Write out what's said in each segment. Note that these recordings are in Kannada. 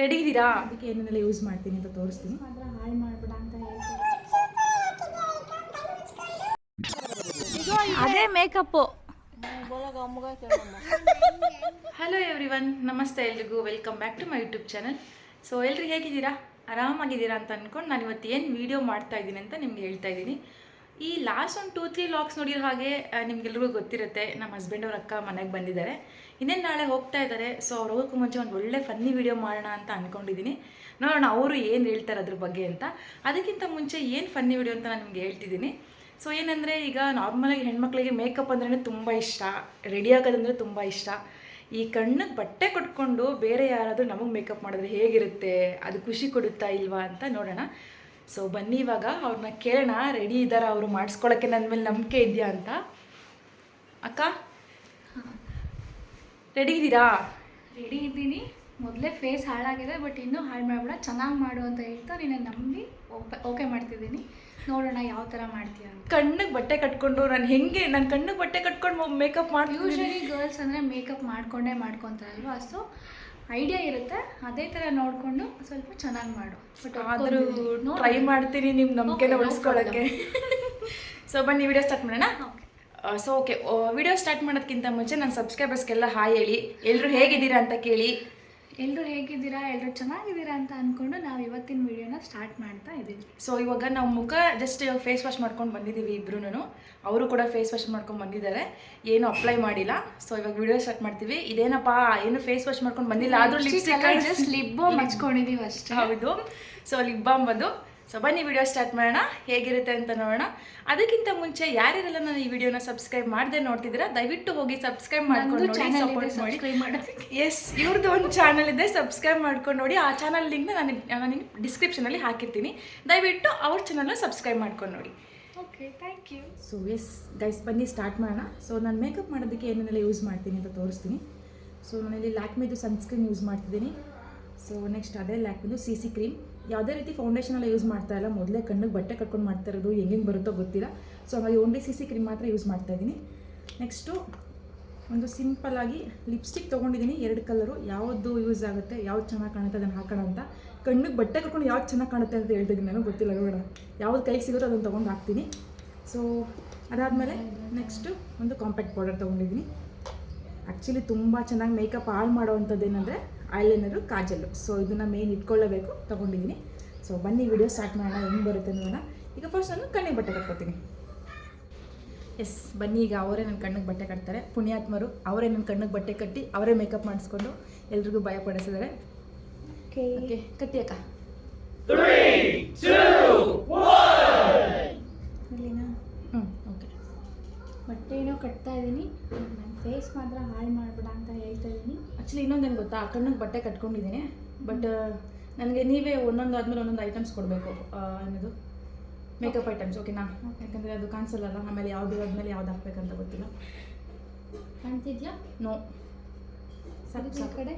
ರೆಡಿ ಇದ್ದೀರಾ ಅದಕ್ಕೆ ಏನೆಲ್ಲ ಯೂಸ್ ಮಾಡ್ತೀನಿ ಅಂತ ತೋರಿಸ್ತೀನಿ. ಮಾತ್ರ ಹಾಳು ಮಾಡಬೇಡ ಅಂತ ಹೇಳ್ತಾರೆ ಅದೇ ಮೇಕಪ್ಪು ಹಲೋ ಎವ್ರಿ ಒನ್ ನಮಸ್ತೆ ಎಲ್ರಿಗೂ. Welcome back to my YouTube channel so ಎಲ್ರಿ ಹೇಗಿದ್ದೀರಾ? ಆರಾಮಾಗಿದ್ದೀರಾ ಅಂತ ಅಂದ್ಕೊಂಡು ನಾನು ಇವತ್ತು ಏನು ವೀಡಿಯೋ ಮಾಡ್ತಾ ಇದ್ದೀನಿ ಅಂತ ನಿಮ್ಗೆ ಹೇಳ್ತಾ ಇದ್ದೀನಿ. ಈ ಲಾಸ್ಟ್ ಒಂದು ಟೂ ತ್ರೀ ಲಾಕ್ಸ್ ನೋಡಿರೋ ಹಾಗೆ ನಿಮ್ಗೆಲ್ರಿಗೂ ಗೊತ್ತಿರುತ್ತೆ. ನಮ್ಮ ಹಸ್ಬೆಂಡ್ ಅವ್ರ ಅಕ್ಕ ಮನೆಗೆ ಬಂದಿದ್ದಾರೆ. ಇನ್ನೇನು ನಾಳೆ ಹೋಗ್ತಾ ಇದ್ದಾರೆ. ಸೊ ಅವ್ರು ಹೋಗೋಕ್ಕೂ ಮುಂಚೆ ಒಂದು ಒಳ್ಳೆ ಫನ್ನಿ ವೀಡಿಯೋ ಮಾಡೋಣ ಅಂತ ಅಂದ್ಕೊಂಡಿದ್ದೀನಿ ನೋಡೋಣ ಅವರು ಏನು ಹೇಳ್ತಾರೆ ಅದ್ರ ಬಗ್ಗೆ ಅಂತ. ಅದಕ್ಕಿಂತ ಮುಂಚೆ ಏನು ಫನ್ನಿ ವೀಡಿಯೋ ಅಂತ ನಾನು ನಿಮ್ಗೆ ಹೇಳ್ತಿದ್ದೀನಿ ಸೊ ಏನಂದರೆ ಈಗ ನಾರ್ಮಲಾಗಿ ಹೆಣ್ಮಕ್ಳಿಗೆ ಮೇಕಪ್ ಅಂದ್ರೆ ತುಂಬ ಇಷ್ಟ. ರೆಡಿ ಆಗೋದಂದ್ರೆ ತುಂಬ ಇಷ್ಟ. ಈ ಕಣ್ಣಿಗೆ ಬಟ್ಟೆ ಕೊಟ್ಕೊಂಡು ಬೇರೆ ಯಾರಾದರೂ ನಮಗೆ ಮೇಕಪ್ ಮಾಡಿದ್ರೆ ಹೇಗಿರುತ್ತೆ? ಅದು ಖುಷಿ ಕೊಡುತ್ತಾ ಇಲ್ವಾ ಅಂತ ನೋಡೋಣ. ಸೊ ಬನ್ನಿ ಇವಾಗ ಅವ್ರನ್ನ ಕೇಳೋಣ ರೆಡಿ ಇದ್ದಾರಾ ಅವರು ಮಾಡಿಸ್ಕೊಳಕ್ಕೆ ನನ್ನ ಮೇಲೆ ನಂಬಿಕೆ ಇದೆಯಾ ಅಂತ. ಅಕ್ಕ? ರೆಡಿ ಇದ್ದೀರಾ? ರೆಡಿ ಇದ್ದೀನಿ. ಮೊದಲೇ ಫೇಸ್ ಹಾಳಾಗಿದೆ ಬಟ್ ಇನ್ನೂ ಹಾಳು ಮಾಡಬೇಡ ಚೆನ್ನಾಗಿ ಮಾಡು ಅಂತ ಹೇಳ್ತಾ ನೀನು ನಂಬಿ ಓಕೆ ಮಾಡ್ತಿದ್ದೀನಿ. ನೋಡೋಣ ಯಾವ ಥರ ಮಾಡ್ತೀಯ ಕಣ್ಣಿಗೆ ಬಟ್ಟೆ ಕಟ್ಕೊಂಡು ನಾನು ಹೆಂಗೆ ನನ್ನ ಕಣ್ಣಿಗೆ ಬಟ್ಟೆ ಕಟ್ಕೊಂಡು ಮೇಕಪ್ ಮಾಡಿ ಯೂಶ್ವಲಿ ಗರ್ಲ್ಸ್ ಅಂದರೆ ಮೇಕಪ್ ಮಾಡ್ಕೊಂಡೇ ಮಾಡ್ಕೊತಾರಲ್ವಾ ಸೊ ಐಡಿಯಾ ಇರುತ್ತೆ ಅದೇ ಥರ ನೋಡಿಕೊಂಡು ಸ್ವಲ್ಪ ಚೆನ್ನಾಗಿ ಮಾಡು. ಬಟ್ ಆದರೂ ಟ್ರೈ ಮಾಡ್ತೀನಿ ನಿಮ್ಮ ನಂಬಿಕೆನ ಉಳಿಸ್ಕೊಳ್ಳೋಕ್ಕೆ ಸೊ ಬನ್ನಿ ವಿಡಿಯೋ ಸ್ಟಾರ್ಟ್ ಮಾಡೋಣ? ಸೊ ಓಕೆ ವಿಡಿಯೋ ಸ್ಟಾರ್ಟ್ ಮಾಡೋದಕ್ಕಿಂತ ಮುಂಚೆ ನನ್ನ ಸಬ್ಸ್ಕ್ರೈಬರ್ಸ್ಗೆಲ್ಲ ಹಾಯ್ ಹೇಳಿ. ಎಲ್ಲರೂ ಹೇಗಿದ್ದೀರಾ ಅಂತ ಕೇಳಿ. ಎಲ್ಲರೂ ಹೇಗಿದ್ದೀರಾ? ಎಲ್ಲರೂ ಚೆನ್ನಾಗಿದ್ದೀರಾ ಅಂತ ಅಂದ್ಕೊಂಡು ನಾವು ಇವತ್ತಿನ ವಿಡಿಯೋನ ಸ್ಟಾರ್ಟ್ ಮಾಡ್ತಾ ಇದ್ದೀವಿ ಸೊ ಇವಾಗ ನಾವು ಮುಖ ಜಸ್ಟ್ ಫೇಸ್ ವಾಶ್ ಮಾಡ್ಕೊಂಡು ಬಂದಿದ್ದೀವಿ ಇಬ್ರು ಅವರು ಕೂಡ ಫೇಸ್ ವಾಶ್ ಮಾಡ್ಕೊಂಡು ಬಂದಿದ್ದಾರೆ. ಏನು ಅಪ್ಲೈ ಮಾಡಿಲ್ಲ. ಸೊ ಇವಾಗ ವಿಡಿಯೋ ಸ್ಟಾರ್ಟ್ ಮಾಡ್ತೀವಿ. ಇದೇನಪ್ಪ? ಏನು ಫೇಸ್ ವಾಶ್ ಮಾಡ್ಕೊಂಡು ಬಂದಿಲ್ಲ. ಆದರೂ ಲಿಪ್ಸ್ಟಿಕ್ ಜಸ್ಟ್ ಲಿಪ್ ಬಾಮ್ ಹಚ್ಕೊಂಡಿದ್ದೀವಿ ಅಷ್ಟೇ. ಹೌದು. ಸೊ ಲಿಪ್ ಬಾಮ್ ಬಂದು ಸೊ ಬನ್ನಿ ವಿಡಿಯೋ ಸ್ಟಾರ್ಟ್ ಮಾಡೋಣ. ಹೇಗಿರುತ್ತೆ ಅಂತ ನೋಡೋಣ. ಅದಕ್ಕಿಂತ ಮುಂಚೆ ಯಾರ್ಯಾರೆಲ್ಲ ನಾನು ಈ ವಿಡಿಯೋನ ಸಬ್ಸ್ಕ್ರೈಬ್ ಮಾಡದೆ ನೋಡ್ತಿದ್ದೀರಾ ದಯವಿಟ್ಟು ಹೋಗಿ ಸಬ್ಸ್ಕ್ರೈಬ್ ಮಾಡ್ಕೊಂಡು ನೋಡಿ ಸಪೋರ್ಟ್ ಮಾಡಿ. ಎಸ್ ಇವ್ರದ್ದು ಒಂದು ಚಾನಲ್ ಇದೆ ಸಬ್ಸ್ಕ್ರೈಬ್ ಮಾಡ್ಕೊಂಡು ನೋಡಿ. ಆ ಚಾನಲ್ ಲಿಂಕ್ನ ನಾನು ನಾನು ಡಿಸ್ಕ್ರಿಪ್ಷನಲ್ಲಿ ಹಾಕಿರ್ತೀನಿ. ದಯವಿಟ್ಟು ಅವ್ರ ಚಾನಲ್ನ ಸಬ್ಸ್ಕ್ರೈಬ್ ಮಾಡ್ಕೊಂಡು ನೋಡಿ. Okay thank you so yes guys ಬನ್ನಿ ಸ್ಟಾರ್ಟ್ ಮಾಡೋಣ. ಸೊ ನಾನು ಮೇಕಪ್ ಮಾಡೋದಕ್ಕೆ ಏನೇನೆಲ್ಲ ಯೂಸ್ ಮಾಡ್ತೀನಿ ಅಂತ ತೋರಿಸ್ತೀನಿ. ಸೊ ನಾನಿಲ್ಲಿ ಲ್ಯಾಕ್ಮಿದು ಸನ್ಸ್ಕ್ರೀನ್ ಯೂಸ್ ಮಾಡ್ತಿದ್ದೀನಿ. ಸೊ ನೆಕ್ಸ್ಟ್ ಅದೇ ಲ್ಯಾಕ್ಮಿದು ಸಿ ಸಿ ಕ್ರೀಮ್ ಯಾವುದೇ ರೀತಿ ಫೌಂಡೇಶನ್ ಎಲ್ಲ ಯೂಸ್ ಮಾಡ್ತಾ ಇಲ್ಲ. ಮೊದಲೇ ಕಣ್ಣಿಗೆ ಬಟ್ಟೆ ಕಟ್ಕೊಂಡು ಮಾಡ್ತಾ ಇರೋದು ಹೆಂಗೆ ಬರುತ್ತೋ ಗೊತ್ತಿಲ್ಲ. ಸೊ ಹಾಗಾಗಿ ಓನ್ಲಿ ಸಿ ಸಿ ಕ್ರೀಮ್ ಮಾತ್ರ ಯೂಸ್ ಮಾಡ್ತಾ ಇದ್ದೀನಿ. ನೆಕ್ಸ್ಟು ಒಂದು ಸಿಂಪಲ್ಲಾಗಿ ಲಿಪ್ಸ್ಟಿಕ್ ತೊಗೊಂಡಿದ್ದೀನಿ. ಎರಡು ಕಲರು ಯಾವುದು ಯೂಸ್ ಆಗುತ್ತೆ, ಯಾವ್ದು ಚೆನ್ನಾಗಿ ಕಾಣುತ್ತೆ ಅದನ್ನು ಹಾಕೋಣ ಅಂತ. ಕಣ್ಣಿಗೆ ಬಟ್ಟೆ ಕಟ್ಕೊಂಡು ಯಾವ್ದು ಚೆನ್ನಾಗಿ ಕಾಣುತ್ತೆ ಅಂತ ಹೇಳ್ತಿದ್ದೀನಿ ನಾನು, ಗೊತ್ತಿಲ್ಲ ನೋಡೋಣ. ಯಾವ್ದು ಕೈಗೆ ಸಿಗುತ್ತೋ ಅದನ್ನು ತೊಗೊಂಡು ಹಾಕ್ತೀನಿ. ಸೊ ಅದಾದಮೇಲೆ ನೆಕ್ಸ್ಟು ಒಂದು ಕಾಂಪ್ಯಾಕ್ಟ್ ಪೌಡರ್ ತೊಗೊಂಡಿದ್ದೀನಿ. ಆ್ಯಕ್ಚುಲಿ ತುಂಬ ಚೆನ್ನಾಗಿ ಮೇಕಪ್ ಹಾಳು ಮಾಡೋವಂಥದ್ದು ಏನಂದರೆ ಐಲೈನರು ಕಾಜಲ್ಲು ಸೊ ಇದನ್ನು ಮೇನ್ ಇಟ್ಕೊಳ್ಳಬೇಕು ತೊಗೊಂಡಿದ್ದೀನಿ. ಸೊ ಬನ್ನಿ ವಿಡಿಯೋ ಸ್ಟಾರ್ಟ್ ಮಾಡೋಣ ಹೆಂಗೆ ಬರುತ್ತೆ ನೋಡೋಣ. ಈಗ ಫಸ್ಟ್ ನಾನು ಕಣ್ಣಿಗೆ ಬಟ್ಟೆ ಕಟ್ಕೊತೀನಿ. ಎಸ್ ಬನ್ನಿ ಈಗ ಅವರೇ ನನ್ನ ಕಣ್ಣಿಗೆ ಬಟ್ಟೆ ಕಟ್ತಾರೆ. ಪುಣ್ಯಾತ್ಮರು ಅವರೇ ನನ್ನ ಕಣ್ಣಿಗೆ ಬಟ್ಟೆ ಕಟ್ಟಿ ಅವರೇ ಮೇಕಪ್ ಮಾಡಿಸ್ಕೊಂಡು ಎಲ್ರಿಗೂ ಭಯ ಪಡಿಸಿದ್ದಾರೆ. ಓಕೆ ಕಟ್ಟಿ ಅಕ್ಕ. ಇಲ್ಲಿನ? ಹ್ಞೂ ಓಕೆ ಬಟ್ಟೆ ಏನೋ ಕಟ್ತಾ ಇದ್ದೀನಿ ನನ್ನ ಫೇಸ್ ಮಾತ್ರ ಹಾಳು ಮಾಡಬೇಡ ಅಂತ ಹೇಳ್ತಾ ಇದ್ದೀನಿ ಆ್ಯಕ್ಚುಲಿ ಇನ್ನೊಂದೇನು ಗೊತ್ತಾ? ಕಣ್ಣಿಗೆ ಬಟ್ಟೆ ಕಟ್ಕೊಂಡಿದ್ದೀನಿ. ಬಟ್ ನನಗೆ ನೀವೇ ಒಂದೊಂದು ಆದಮೇಲೆ ಒಂದೊಂದು ಐಟಮ್ಸ್ ಕೊಡಬೇಕು. ಅನ್ನೋದು ಮೇಕಪ್ ಐಟಮ್ಸ್ ಓಕೆನಾ ಯಾಕಂದರೆ ಅದು ಕಾಣಿಸಲ್ಲ ಆಮೇಲೆ ಯಾವ್ದು ಆದಮೇಲೆ ಯಾವ್ದು ಹಾಕ್ಬೇಕಂತ ಗೊತ್ತಿಲ್ಲ. ಕಾಣ್ತಿದ್ಯಾ? ನೋ ಸರಿ ಈ ಕಡೆ?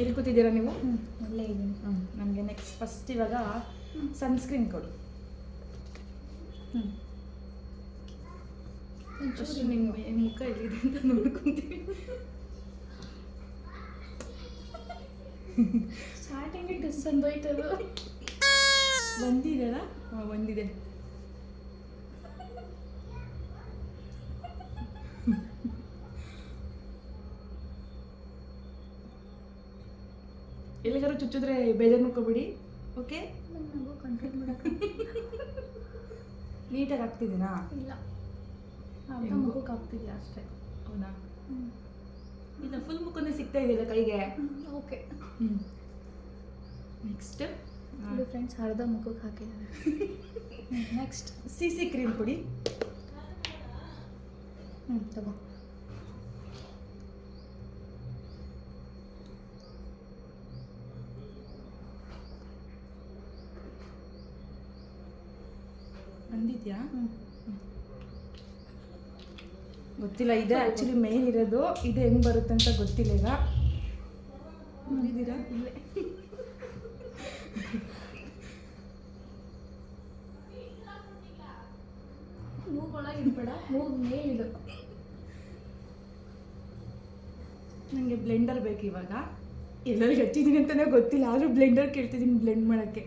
ಎಲ್ಲಿ ಕೂತಿದ್ದೀರಾ ನೀವು? ಹ್ಞೂ ಒಳ್ಳೆ ಇದ್ದೀನಿ. ಹ್ಞೂ ನನಗೆ ನೆಕ್ಸ್ಟ್ ಫಸ್ಟ್ ಇವಾಗ ಸನ್ಸ್ಕ್ರೀನ್ ಕೊಡು. ಹ್ಞೂ ಫಸ್ಟ್ ನಿಮ್ಮ ಮುಖ ಎಲ್ಲಿದೆ ಅಂತ ನೋಡ್ಕೊಂತೀವಿ. ಸ್ಟಾರ್ಟಿಂಗ್ ಡಿಸ್ ಅಂದೋಯ್ತದು ಬಂದಿದೆಯಲ್ಲ ಹಾಂ ಬಂದಿದೆ. ಎಲ್ಲಿಗಾರು ಚುಚ್ಚಿದ್ರೆ ಬೇಜಾರು ಮಾಡ್ಕೊಬೇಡಿ ಓಕೆ ಕಂಟ್ರೋಲ್ ಮಾಡೋಕ್ಕೆ ನೀಟಾಗಿ ಆಗ್ತಿದ್ದೀನಾ ಇಲ್ಲ. ಅರ್ಧ ಹೆಂಗೋ? ಮಗುಕ್ಕೆ ಆಗ್ತಿದ್ಯಾ ಅಷ್ಟೇ. ಹೌದಾ? ಇಲ್ಲ ಫುಲ್ ಮುಖನೇ ಸಿಗ್ತಾ ಇದೆಯಲ್ಲ ಕೈಗೆ? ಓಕೆ ಹ್ಞೂ ನೆಕ್ಸ್ಟ್ ಫ್ರೆಂಡ್ಸ್ ಅರ್ಧ ಮುಖಕ್ಕೆ ಹಾಕಿದ್ದಾರೆ. ನೆಕ್ಸ್ಟ್ ಸಿ ಸಿ ಕ್ರೀಮ್ ಕೊಡಿ ಹ್ಞೂ ತಗೋ. ಬಂದಿದ್ಯಾ? ಹ್ಞೂ ಗೊತ್ತಿಲ್ಲ, ಇದೆ ಆ್ಯಕ್ಚುಲಿ ಮೇನ್ ಇರೋದು. ಇದು ಹೆಂಗೆ ಬರುತ್ತೆ ಅಂತ ಗೊತ್ತಿಲ್ಲ ಈಗ. ನೋಡಿದ್ದೀರಾ ನನಗೆ ಬ್ಲೆಂಡರ್ ಬೇಕು ಇವಾಗ. ಎಲ್ಲರಿಗೆ ಹಚ್ಚಿದ್ದೀನಿ ಅಂತಲೇ ಗೊತ್ತಿಲ್ಲ, ಆದರೂ ಬ್ಲೆಂಡರ್ ಕೇಳ್ತಿದ್ದೀನಿ ಬ್ಲೆಂಡ್ ಮಾಡೋಕ್ಕೆ.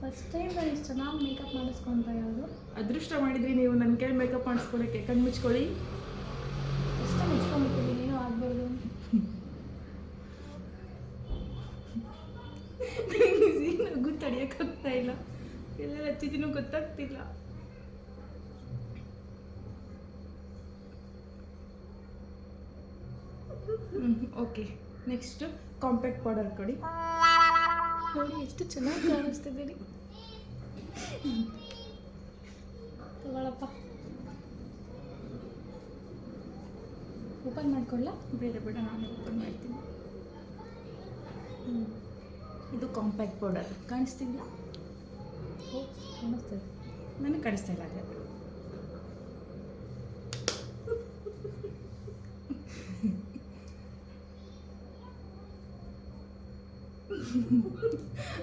ಫಸ್ಟ್ ಟೈಮ್ ನಾನು ಇಷ್ಟು ಚೆನ್ನಾಗಿ ಮೇಕಪ್ ಮಾಡಿಸ್ಕೊಂತ ಯಾವುದು? ಅದೃಷ್ಟ ಮಾಡಿದ್ರಿ ನೀವು ನನ್ನ ಕೈ ಮೇಕಪ್ ಮಾಡಿಸ್ಕೊಳಕ್ಕೆ. ಕಣ್ಣು ಮುಚ್ಕೊಳ್ಳಿ. ಇಷ್ಟ ಮುಚ್ಕೊಂಡ್ಬಿಟ್ಟಿದ್ದೀನಿ ಏನೂ ಆಗ್ಬಾರ್ದು. ನಗು ತಡಿಯೋಕ್ಕಾಗ್ತಾ ಇಲ್ಲ. ಎಲ್ಲ ಹಚ್ಚಿದ್ದೀನೂ ಗೊತ್ತಾಗ್ತಿಲ್ಲ. ಓಕೆ ನೆಕ್ಸ್ಟ್ ಕಾಂಪ್ಯಾಕ್ಟ್ ಪೌಡರ್ ಕೊಡಿ. ನೋಡಿ ಎಷ್ಟು ಚೆನ್ನಾಗಿ ಕಾಣಿಸ್ತಿದ್ದೀರಿ ತಗೊಳಪ್ಪ. ಓಪನ್ ಮಾಡ್ಕೊಳ್ಳ ಬೇಡ ಬೇಡ ನಾನು ಓಪನ್ ಮಾಡ್ತೀನಿ. ಇದು ಕಾಂಪ್ಯಾಕ್ಟ್ ಪೌಡರ್ ಕಾಣಿಸ್ತಿಲ್ಲ ಓ ಕಾಣಿಸ್ತದೆ. ನನಗೆ ಕಾಣಿಸ್ತಾ ಇಲ್ಲ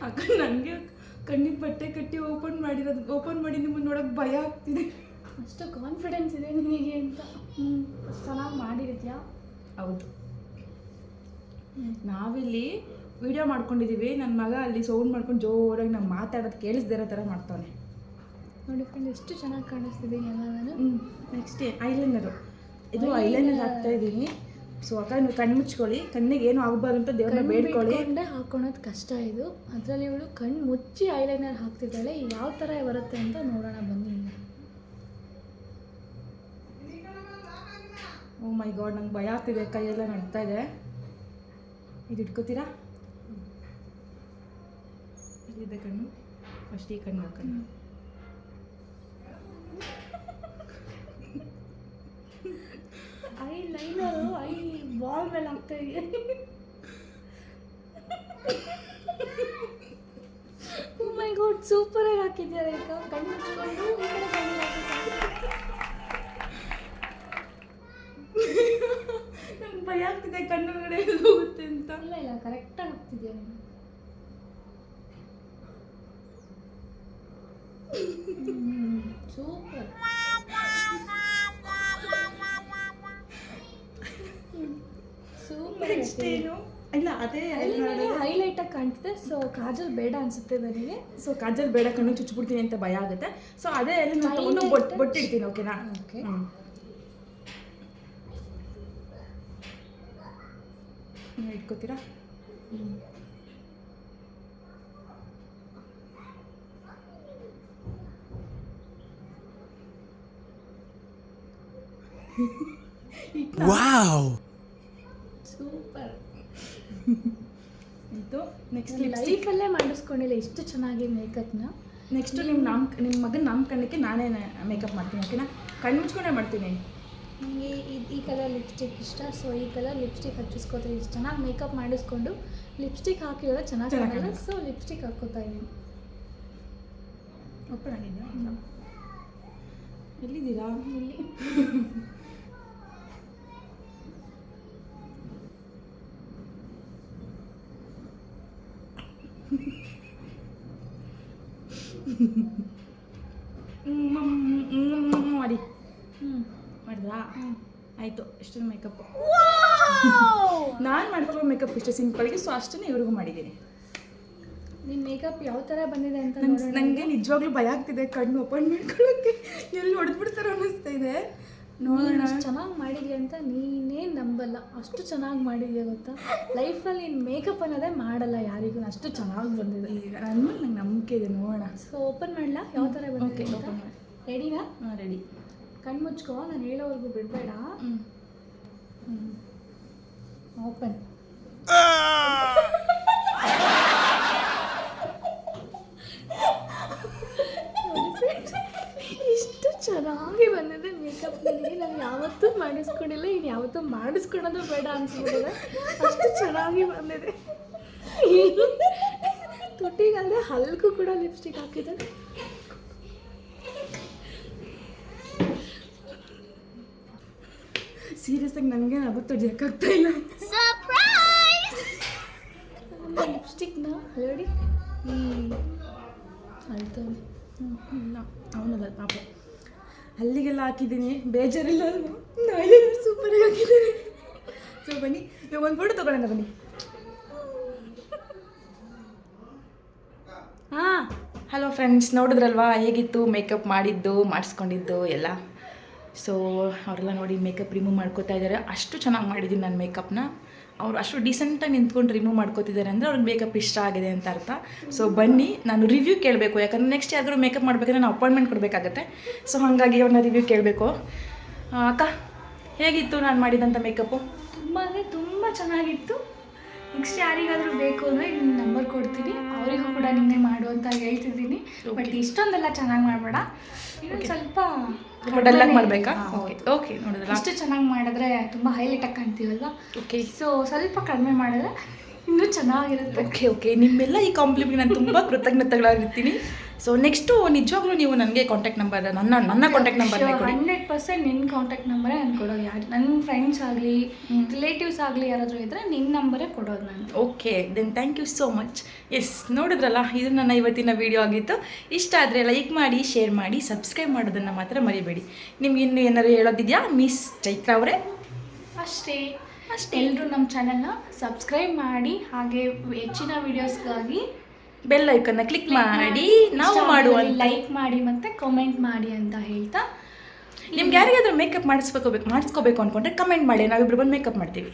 ಅಕ್ಕ ನನಗೆ ಕಣ್ಣಿಗೆ ಬಟ್ಟೆ ಕಟ್ಟಿ ಓಪನ್ ಮಾಡಿರೋದು ಓಪನ್ ಮಾಡಿ ನಿಮ್ಮನ್ನು ನೋಡೋಕೆ ಭಯ ಆಗ್ತಿದೆ. ಅಷ್ಟು ಕಾನ್ಫಿಡೆನ್ಸ್ ಇದೆ ನಿನಗೆ ಅಂತ. ಹ್ಞೂ ಚೆನ್ನಾಗಿ ಮಾಡಿರ್ತೀಯಾ? ಹೌದು. ನಾವಿಲ್ಲಿ ವಿಡಿಯೋ ಮಾಡ್ಕೊಂಡಿದ್ದೀವಿ ನನ್ನ ಮಗ ಅಲ್ಲಿ ಸೌಂಡ್ ಮಾಡ್ಕೊಂಡು ಜೋರಾಗಿ ನಾವು ಮಾತಾಡೋದು ಕೇಳಿಸ್ದಿರೋ ಥರ ಮಾಡ್ತಾನೆ ನೋಡಿ ಫ್ರೆಂಡ್ ಎಷ್ಟು ಚೆನ್ನಾಗಿ ಕಾಣಿಸ್ತಿದ್ದೀನಿ ಅಲ್ಲ ನಾನು ಹ್ಞೂ ನೆಕ್ಸ್ಟ್ ಐಲೈನರು ಇದು ಐಲೈನರ್ ಹಾಕ್ತಾ ಇದ್ದೀನಿ ಸೊ ಅಕ್ಕ ನೀವು ಕಣ್ಣು ಮುಚ್ಕೊಳ್ಳಿ. ಕಣ್ಣಿಗೆ ಏನು ಆಗಬಾರ್ದು ಅಂತ ದೇವ್ರನ್ನ ಬೇಡ್ಕೊಳ್ಳಿ. ಕಣ್ಣೇ ಹಾಕೊಳೋದು ಕಷ್ಟ ಇದು. ಅದರಲ್ಲಿ ಇವಳು ಕಣ್ಣು ಮುಚ್ಚಿ ಐಲೈನರ್ ಹಾಕ್ತಿದ್ದಾಳೆ. ಯಾವ ಥರ ಬರುತ್ತೆ ಅಂತ ನೋಡೋಣ ಬನ್ನಿ. ಓ ಮೈ ಗಾಡ್ ನಂಗೆ ಭಯ ಆಗ್ತಿದೆ ಕೈಯೆಲ್ಲ ನಡ್ತಾ ಇದೆ. ಇದು ಇಟ್ಕೋತೀರಾ? ಇದೆ ಕಣ್ಣು. ಫಸ್ಟ್ ಈ ಕಣ್ಣು ಕಣ್ಣು. ಇದೆಯಾ ಮೈ ಗಾಡ್ ಸೂಪರ್ ಆಗಿ ಹಾಕಿದ್ಯಾ ರೇಖಾ ಕಣ್ಣು ಮುಚ್ಕೊಂಡು ಈ ಕಡೆ ಕಣ್ಣು ನಂಗೆ ಭಯ ಆಗ್ತಿದೆ ಕಣ್ಣೊಳಗಡೆ ಕಡೆ ಹೋಗುತ್ತೆ ಅಂತ. ಇಲ್ಲ ಇಲ್ಲ ಕರೆಕ್ಟಾಗಿ ಹಾಕ್ತಿದ್ಯಾ ನೀನು? ಸೂಪರ್ ನೆಕ್ಸ್ಟ್ ಏನು? ಇಲ್ಲ ಅದೇ ಹೈಲೈಟ್ ಆಗಿ ಕಾಣ್ತಿದೆ. ಸೊ ಕಾಜಲ್ ಬೇಡ ಅನ್ಸುತ್ತೆ ನನಗೆ ಸೊ ಕಾಜಲ್ ಬೇಡ ಕಣ್ಣು ಚುಚ್ಚಿಬಿಡ್ತೀನಿ ಅಂತ ಭಯ ಆಗುತ್ತೆ. ಸೊ ಅದೇ ಎಲ್ಲ ನಾನು ತಗೊಂಡು ಬೊಟ್ಟಿಡ್ತೀನಿ ಓಕೆನಾ ಓಕೆ ಇಟ್ಕೋತೀರಾ? Wow! ಇದು ನೆಕ್ಸ್ಟ್ ಲೈಫಲ್ಲೇ ಮಾಡಿಸ್ಕೊಂಡಿಲ್ಲ ಇಷ್ಟು ಚೆನ್ನಾಗಿ ಮೇಕಪ್ನ ನೆಕ್ಸ್ಟ್ ನಿಮ್ಮ ನಾಮ್ ನಿಮ್ಮ ಮಗನ ನಾಮಕರಣಕ್ಕೆ ನಾನೇ ಮೇಕಪ್ ಮಾಡ್ತೀನಿ ಓಕೆನಾ ಕಣ್ಣು ಮುಚ್ಕೊಂಡೇ ಮಾಡ್ತೀನಿ. ನನಗೆ ಈ ಕಲರ್ ಲಿಪ್ಸ್ಟಿಕ್ ಇಷ್ಟ ಸೊ ಈ ಕಲರ್ ಲಿಪ್ಸ್ಟಿಕ್ ಹಚ್ಚಿಸ್ಕೋತಾ ಇಷ್ಟು ಚೆನ್ನಾಗಿ ಮೇಕಪ್ ಮಾಡಿಸ್ಕೊಂಡು ಲಿಪ್ಸ್ಟಿಕ್ ಹಾಕಿದ್ರೆ ಚೆನ್ನಾಗಿ ಚೆನ್ನಾಗ್ ಕಾಣಲ್ಲ. ಸೊ ಲಿಪ್ಸ್ಟಿಕ್ ಹಾಕೋತಾ ಇದ್ದೀನಿ ಓಪನ್ ಆಗಿದ್ಯಾ? ಎಲ್ಲಿದ್ದೀರಾ? ಇಲ್ಲಿ. ಮಾಡಿ ಮಾಡಿದ್ರಾ ಆಯಿತು ಎಷ್ಟು ಮೇಕಪ್ ನಾನು ಮಾಡ್ಕೊಳ್ಳೋ ಮೇಕಪ್ ಇಷ್ಟು ಸಿಂಪಲ್ಗೆ ಸೊ ಅಷ್ಟನ್ನೇ ಇವ್ರಿಗೂ ಮಾಡಿದ್ದೀನಿ ನಿಮ್ಮ ಮೇಕಪ್ ಯಾವ ಥರ ಬಂದಿದೆ ಅಂತ ನನಗೆ ನಿಜವಾಗ್ಲೂ ಭಯ ಆಗ್ತಿದೆ ಕಣ್ಣು ಓಪನ್ ಮಾಡ್ಕೊಳ್ಳೋಕ್ಕೆ ಎಲ್ಲಿ ಹೊಡೆದ್ಬಿಡ್ತಾರೋ ಅನ್ನಿಸ್ತಾ ಇದೆ ನೋಡೋಣ ಚೆನ್ನಾಗಿ ಮಾಡಿದ್ಯಾ ಅಂತ ನೀನೇ ನಂಬಲ್ಲ. ಅಷ್ಟು ಚೆನ್ನಾಗಿ ಮಾಡಿದ್ಯಾ ಗೊತ್ತಾ? ಲೈಫಲ್ಲಿ ನೀನು ಮೇಕಪ್ ಅನ್ನೋದೇ ಮಾಡಲ್ಲ ಯಾರಿಗೂ. ಅಷ್ಟು ಚೆನ್ನಾಗಿ ಬಂದಿದೆ. ಈಗ ನನ್ನ ಮೇಲೆ ನಂಗೆ ನಂಬಿಕೆ ಇದೆ ನೋಡೋಣ ಸೊ ಓಪನ್ ಮಾಡಲಾ? ಯಾವ ಥರ ಬಂದಿದೆ ಓಪನ್ ಅಂತ ಮಾಡು. ರೆಡಿನಾ ಹಾಂ ರೆಡಿ ಕಣ್ಣು ಮುಚ್ಕೋ ನಾನು ಹೇಳೋವರೆಗೂ ಬಿಡಬೇಡ. ಹ್ಞೂ ಓಪನ್ ಇಷ್ಟು ಚೆನ್ನಾಗಿ ಬಂದಿದೆ ಮೇಕಪ್ ನನಗೆ ನಾನು ಯಾವತ್ತೂ ಮಾಡಿಸ್ಕೊಂಡಿಲ್ಲ ಇನ್ನು ಯಾವತ್ತೂ ಮಾಡಿಸ್ಕೊಳೋದು ಬೇಡ ಅನ್ಸ್ಬಿಟ್ಟಿದೆ. ಅಷ್ಟು ಚೆನ್ನಾಗಿ ಬಂದಿದೆ. ತುಟಿಗಲ್ಲದೆ ಹಲ್ಕು ಕೂಡ ಲಿಪ್ಸ್ಟಿಕ್ ಹಾಕಿದೆ ಸೀರಿಯಸ್ ಆಗಿ ನನಗೆ ನಗು ತಡಿಯೋಕ್ಕಾಗ್ತಾ ಇಲ್ಲ. ಲಿಪ್ಸ್ಟಿಕ್ನ ನೋಡಿ. ಹ್ಞೂ ಇಲ್ಲ. ಅವನಲ್ಲ ಪಾಪ. ಅಲ್ಲಿಗೆಲ್ಲ ಹಾಕಿದ್ದೀನಿ. ಬೇಜಾರಿಲ್ಲ ನಾಳೆ ಸೂಪರ್ ಹಾಕಿದ್ದೀನಿ ಸೊ ಬನ್ನಿ. ಇವಾಗ ಒಂದು ಫೋಟೋ ತಗೊಳ್ಳೋಣ ಬನ್ನಿ. ಹಾಂ. ಹಲೋ ಫ್ರೆಂಡ್ಸ್ ನೋಡಿದ್ರಲ್ವಾ? ಹೇಗಿತ್ತು? ಮೇಕಪ್ ಮಾಡಿದ್ದು, ಮಾಡಿಸ್ಕೊಂಡಿದ್ದು, ಎಲ್ಲ? ಸೊ ಅವರೆಲ್ಲ ನೋಡಿ ಮೇಕಪ್ ರಿಮೂವ್ ಮಾಡ್ಕೋತಾ ಇದ್ದಾರೆ ಅಷ್ಟು ಚೆನ್ನಾಗಿ ಮಾಡಿದ್ದೀನಿ ನನ್ನ ಮೇಕಪ್ನ ಅವ್ರು ಅಷ್ಟು ಡಿಸೆಂಟಾಗಿ ನಿಂತ್ಕೊಂಡು ರಿಮೂವ್ ಮಾಡ್ಕೋತಿದ್ದಾರೆ ಅಂದರೆ ಅವ್ರಿಗೆ ಮೇಕಪ್ ಇಷ್ಟ ಆಗಿದೆ ಅಂತ ಅರ್ಥ. ಸೊ ಬನ್ನಿ, ನಾನು ರಿವ್ಯೂ ಕೇಳಬೇಕು. ಯಾಕಂದರೆ ನೆಕ್ಸ್ಟ್ ಯಾರಾದರೂ ಮೇಕಪ್ ಮಾಡಬೇಕಂದ್ರೆ ನಾನು ಅಪಾಯಿಂಟ್ಮೆಂಟ್ ಕೊಡಬೇಕಾಗತ್ತೆ. ಸೊ ಹಾಗಾಗಿ ಅವ್ರನ್ನ ರಿವ್ಯೂ ಕೇಳಬೇಕು. ಅಕ್ಕ, ಹೇಗಿತ್ತು ನಾನು ಮಾಡಿದಂಥ ಮೇಕಪ್ಪು ತುಂಬ ಅಂದರೆ ತುಂಬ ಚೆನ್ನಾಗಿತ್ತು. ನೆಕ್ಸ್ಟ್ ಯಾರಿಗಾದರೂ ಬೇಕು ಅಂದರೆ ನಿಮ್ಮ ನಂಬರ್ ಕೊಡ್ತೀನಿ. ಅವರಿಗೂ ಕೂಡ ನಿನ್ನೆ ಮಾಡು ಅಂತ ಹೇಳ್ತಿದ್ದೀನಿ. ಬಟ್ ಇಷ್ಟೊಂದೆಲ್ಲ ಚೆನ್ನಾಗಿ ಮಾಡಬೇಡ. ಇನ್ನೊಂದು ಸ್ವಲ್ಪ ಇಷ್ಟು ಮಾಡಬೇಕಾ? ಓಕೆ ಓಕೆ ನೋಡಿದ್ರಾ? ಅಷ್ಟು ಚೆನ್ನಾಗಿ ಮಾಡಿದ್ರೆ ತುಂಬ ಹೈಲೈಟಾಗಿ ಕಾಣ್ತೀವಲ್ವಾ? ಓಕೆ ಸೊ ಸ್ವಲ್ಪ ಕಡಿಮೆ ಮಾಡಿದ್ರೆ ಇನ್ನೂ ಚೆನ್ನಾಗಿರುತ್ತೆ. ಓಕೆ ಓಕೆ ನಿಮ್ಮೆಲ್ಲ ಈ ಕಾಂಪ್ಲಿಮೆಂಟ್ ನಾನು ತುಂಬ ಕೃತಜ್ಞತೆಗಳಾಗಿರ್ತೀನಿ. ಸೊ ನೆಕ್ಸ್ಟು ನಿಜವಾಗ್ಲೂ ನೀವು ನನಗೆ ಕಾಂಟ್ಯಾಕ್ಟ್ ನಂಬರ್ ನನ್ನ ನನ್ನ ಕಾಂಟ್ಯಾಕ್ಟ್ ನಂಬರ್ ಹಂಡ್ರೆಡ್ ಪರ್ಸೆಂಟ್ ನಿನ್ನ ಕಾಂಟ್ಯಾಕ್ಟ್ ನಂಬರೇ ನಾನು ಕೊಡೋದು ಯಾರು ನನ್ನ ಫ್ರೆಂಡ್ಸ್ ಆಗಲಿ ರಿಲೇಟಿವ್ಸ್ ಆಗಲಿ ಯಾರಾದರೂ ಇದ್ದರೆ ನಿನ್ನ ನಂಬರೇ ಕೊಡೋದು ನಾನು. Okay then thank you so much yes ನೋಡಿದ್ರಲ್ಲ ಇದು ನನ್ನ ಇವತ್ತಿನ ವಿಡಿಯೋ ಆಗಿತ್ತು. ಇಷ್ಟ ಆದರೆ ಲೈಕ್ ಮಾಡಿ ಶೇರ್ ಮಾಡಿ ಸಬ್ಸ್ಕ್ರೈಬ್ ಮಾಡೋದನ್ನು ಮಾತ್ರ ಮರಿಬೇಡಿ. ನಿಮ್ಗೆ ಇನ್ನು ಏನಾದ್ರು ಹೇಳೋದಿದೆಯಾ? ಮಿಸ್ ಚೈತ್ರ ಅವರೇ? ಅಷ್ಟೇ. ಅಷ್ಟೇ. ಎಲ್ಲರೂ ನಮ್ಮ ಚಾನಲ್ನ ಸಬ್ಸ್ಕ್ರೈಬ್ ಮಾಡಿ ಹಾಗೆ ಹೆಚ್ಚಿನ ವೀಡಿಯೋಸ್ಗಾಗಿ ಬೆಲ್ ಐಕನ್ನ ಕ್ಲಿಕ್ ಮಾಡಿ ನಾವು ಮಾಡುವ ಲೈಕ್ ಮಾಡಿ ಮತ್ತೆ ಕಾಮೆಂಟ್ ಮಾಡಿ ಅಂತ ಹೇಳ್ತಾ ನಿಮ್ಗೆ ಯಾರಿಗಾದ್ರೂ ಮೇಕಪ್ ಮಾಡಿಸ್ಬೇಕು ಮಾಡಿಸ್ಕೋಬೇಕು ಅನ್ಕೊಂಡ್ರೆ ಕಮೆಂಟ್ ಮಾಡಿ ನಾವಿಬ್ರು ಬಂದು ಮೇಕಪ್ ಮಾಡ್ತೀವಿ.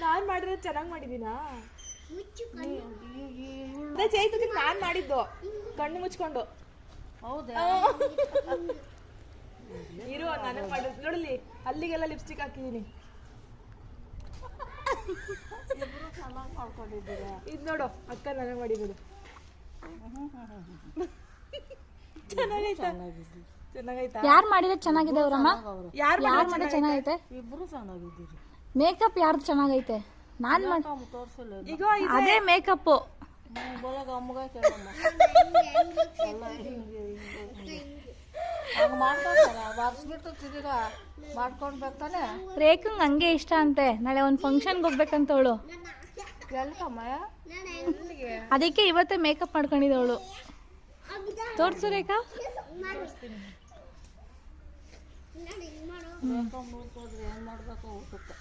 ನಾನ್ ಮಾಡಿದ್ರೆ ಚೆನ್ನಾಗಿ ಮಾಡಿದ್ದೀನಾ? ಚೈತಕ್ಕೆ ನಾನ್ ಮಾಡಿದ್ದು. ಕಣ್ಣು ಮುಚ್ಕೊಂಡು. ಹೌದಾ? ಇರು ನನಗೆ ಮಾಡು. ನೋಡಲಿ ಅಲ್ಲಿಗೆಲ್ಲ ಲಿಪ್ಸ್ಟಿಕ್ ಹಾಕಿದೀನಿ. ಇದು ನೋಡು ಅಕ್ಕ ನನಗೆ ಮಾಡಿರೋದು. ಚೆನ್ನಾಗೈತಾ? ಚೆನ್ನಾಗೈತಾ? ಯಾರು ಮಾಡಿದ್ರೆ ಚೆನ್ನಾಗಿದೆ ಅವರಮ್ಮ? ಯಾರು ಯಾರು ಮಾಡಿದ್ರೆ ಚೆನ್ನಾಗೈತೆ? ಇಬ್ರು ಚೆನ್ನಾಗಿದ್ದೀರಿ. ಮೇಕಪ್ ಯಾರ್ದು ಚೆನ್ನಾಗೈತೆ? ನಾನು ಈಗ ಅದೇ ಮೇಕಪ್ಪು ಬರೋಗ ಅಮ್ಮಗ ಕೇಳಮ್ಮ ಎಲ್ಲ ಹಿಂಗೆ ಹಂಗೆ ಮಾಡ್ಕೊಂತಾರ ಬರ್ಸ್ಬಿಟ್ಟು ತಿರ್ಗ ಮಾಡ್ಕೊಳ್ಬೇಕು ತಾನೆ? ರೇಖಂಗೆ ಹಂಗೆ ಇಷ್ಟ ಅಂತೆ. ನಾಳೆ ಒಂದು ಫಂಕ್ಷನ್ಗೆ ಹೋಗ್ಬೇಕಂತವಳು ಅವಳು. ಅದಕ್ಕೆ ಇವತ್ತೇ ಮೇಕಪ್ ಮಾಡ್ಕೊಂಡಿದ್ದವಳು ತೋರ್ಸು ರೇಖಾ. ಏನು ಮಾಡಬೇಕು ಊಟಕ್ಕೆ?